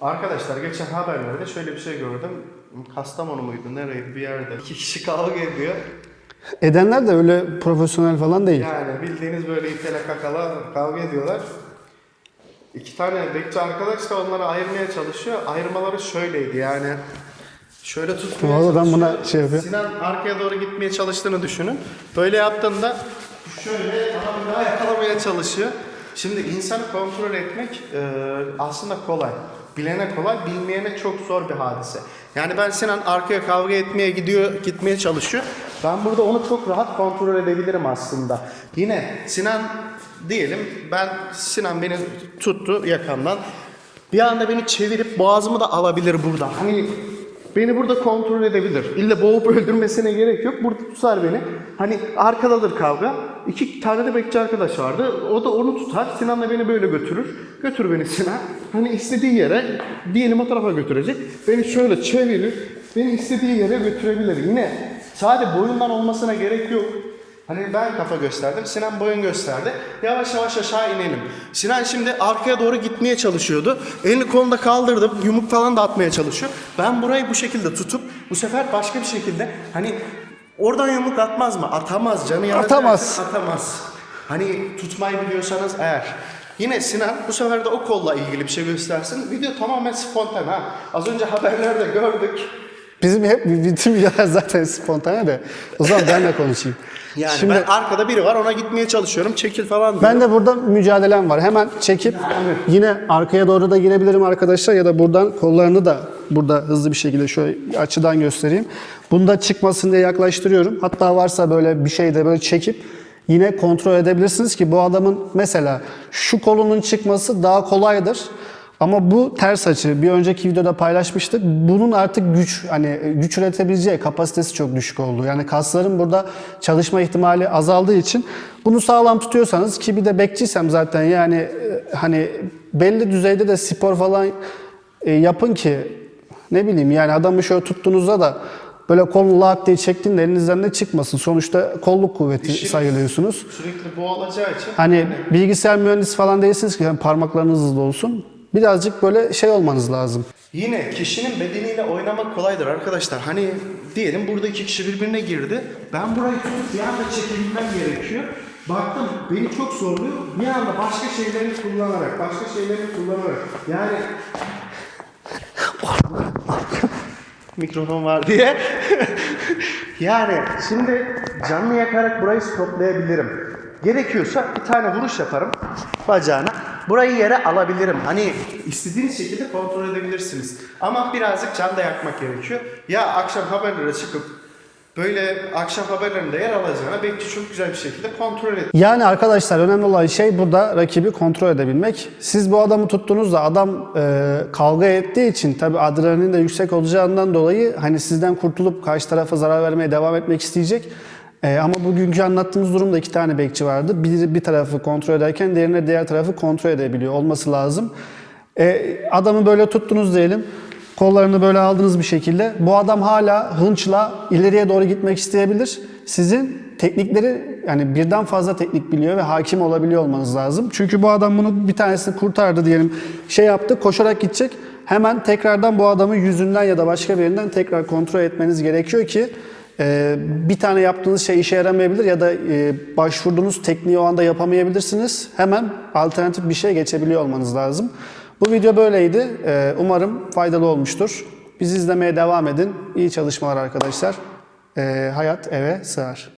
Arkadaşlar geçen haberlerde şöyle bir şey gördüm. Kastamonu muydu nereydi bir yerde. İki kişi kavga ediyor. Edenler de öyle profesyonel falan değil. Yani bildiğiniz böyle itele kakala kavga ediyorlar. İki tane bekçi arkadaş da onları ayırmaya çalışıyor. Ayırmaları şöyleydi yani. Şöyle tutmaya adam çalışıyor. buna şey yapıyor. Sinan arkaya doğru gitmeye çalıştığını düşünün. Böyle yaptığında şöyle adam daha yakalamaya çalışıyor. Şimdi insanı kontrol etmek e, aslında kolay. Bilene kolay, bilmeyene çok zor bir hadise. Yani ben Sinan arkaya kavga etmeye gidiyor, gitmeye çalışıyor. Ben burada onu çok rahat kontrol edebilirim aslında. Yine Sinan diyelim ben Sinan beni tuttu yakamdan. Bir anda beni çevirip boğazımı da alabilir burada. Hani beni burada kontrol edebilir. İlle boğup öldürmesine gerek yok. Burada tutar beni. Hani arkadadır kavga. İki tane de bekçi arkadaş vardı. O da onu tutar. Sinan da beni böyle götürür. Götür beni Sinan. Hani istediği yere diyelim o tarafa götürecek. Beni şöyle çevirir. Beni istediği yere götürebilir. Yine sadece boyundan olmasına gerek yok. Hani ben kafa gösterdim, Sinan boyun gösterdi. Yavaş yavaş aşağı inelim. Sinan şimdi arkaya doğru gitmeye çalışıyordu. Elini kolunu da kaldırdım, yumruk falan da atmaya çalışıyor. Ben burayı bu şekilde tutup bu sefer başka bir şekilde hani oradan yumruk atmaz mı? Atamaz, canı yanacak. Atamaz. Atamaz. Hani tutmayı biliyorsanız eğer. Yine Sinan bu sefer de o kolla ilgili bir şey göstersin. Video tamamen spontan ha. Az önce haberlerde gördük. Bizim hep bütün videolar zaten spontane de. O zaman ben de konuşayım. Yani Şimdi ben arkada biri var ona gitmeye çalışıyorum. Çekil falan diyor. ben de burada mücadelem var. Hemen çekip yine arkaya doğru da girebilirim arkadaşlar ya da buradan kollarını da burada hızlı bir şekilde şöyle açıdan göstereyim. Bunu da çıkmasın diye yaklaştırıyorum. Hatta varsa böyle bir şey de böyle çekip yine kontrol edebilirsiniz ki bu adamın mesela şu kolunun çıkması daha kolaydır. Ama bu ters açı. Bir önceki videoda paylaşmıştık. Bunun artık güç hani güç üretebileceği kapasitesi çok düşük oldu. Yani kasların burada çalışma ihtimali azaldığı için bunu sağlam tutuyorsanız ki bir de bekçiysem zaten yani e, hani belli düzeyde de spor falan e, yapın ki ne bileyim yani adamı şöyle tuttuğunuzda da böyle kolunu lak diye çektiğinde elinizden de çıkmasın. Sonuçta kolluk kuvveti İşin- sayılıyorsunuz. Sürekli bu olacağı için Hani bilgisayar mühendisi falan değilsiniz ki yani parmaklarınız hızlı olsun. Birazcık böyle şey olmanız lazım. yine kişinin bedeniyle oynamak kolaydır arkadaşlar. Hani diyelim burada iki kişi birbirine girdi. Ben burayı tutup bir anda çekebilmem gerekiyor. Baktım beni çok zorluyor. Bir anda başka şeyleri kullanarak, başka şeyleri kullanarak. Yani mikrofon var diye. yani şimdi canlı yakarak burayı stoplayabilirim. Gerekiyorsa bir tane vuruş yaparım bacağına. Burayı yere alabilirim. Hani istediğiniz şekilde kontrol edebilirsiniz. Ama birazcık can da yakmak gerekiyor. Ya akşam haberlere çıkıp böyle akşam haberlerinde yer alacağına belki çok güzel bir şekilde kontrol et. Yani arkadaşlar önemli olan şey burada rakibi kontrol edebilmek. Siz bu adamı tuttuğunuzda adam e, kavga ettiği için tabi adrenalin de yüksek olacağından dolayı hani sizden kurtulup karşı tarafa zarar vermeye devam etmek isteyecek. E, ama bugünkü anlattığımız durumda iki tane bekçi vardı. Biri bir tarafı kontrol ederken diğerine diğer tarafı kontrol edebiliyor olması lazım. E, adamı böyle tuttunuz diyelim. Kollarını böyle aldınız bir şekilde. Bu adam hala hınçla ileriye doğru gitmek isteyebilir. Sizin teknikleri yani birden fazla teknik biliyor ve hakim olabiliyor olmanız lazım. Çünkü bu adam bunu bir tanesini kurtardı diyelim. Şey yaptı koşarak gidecek. Hemen tekrardan bu adamı yüzünden ya da başka bir yerinden tekrar kontrol etmeniz gerekiyor ki e, bir tane yaptığınız şey işe yaramayabilir ya da e, başvurduğunuz tekniği o anda yapamayabilirsiniz. Hemen alternatif bir şey geçebiliyor olmanız lazım. Bu video böyleydi. Ee, Umarım faydalı olmuştur. Bizi izlemeye devam edin. İyi çalışmalar arkadaşlar. Ee, Hayat eve sığar.